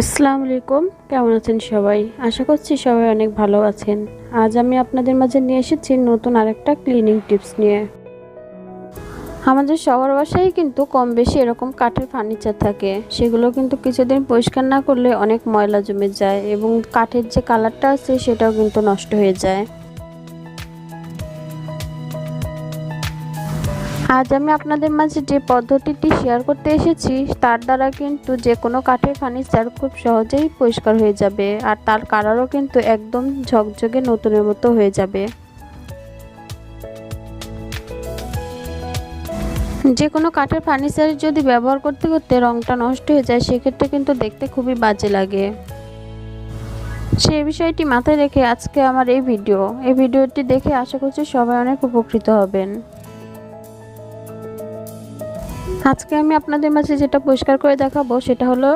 আসসালামু আলাইকুম। কেমন আছেন সবাই? আশা করছি সবাই অনেক ভালো আছেন। আজ আমি আপনাদের মাঝে নিয়ে এসেছি নতুন আরেকটা ক্লিনিং টিপস নিয়ে। আমাদের সবার বাসায় কিন্তু কম বেশি এরকম কাঠের ফার্নিচার থাকে। সেগুলো কিন্তু কিছুদিন পরিষ্কার না করলে অনেক ময়লা জমে যায় এবং কাঠের যে কালারটা আছে সেটাও কিন্তু নষ্ট হয়ে যায়। আজ আমি আপনাদের মাঝে যে পদ্ধতিটি শেয়ার করতে এসেছি, তার দ্বারা কিন্তু যে কোনো কাঠের ফার্নিচার খুব সহজেই পরিষ্কার হয়ে যাবে আর তার কালারও কিন্তু একদম ঝকঝকে নতুনের মতো হয়ে যাবে। যে কোনো কাঠের ফার্নিচার যদি ব্যবহার করতে করতে রংটা নষ্ট হয়ে যায়, সেক্ষেত্রে কিন্তু দেখতে খুবই বাজে লাগে। সেই বিষয়টি মাথায় রেখে আজকে আমার এই ভিডিও এই ভিডিওটি দেখে আশা করছি সবাই অনেক উপকৃত হবেন। আজকে আমি আপনাদের মাঝে যেটা পরিষ্কার করে দেখাবো সেটা হলো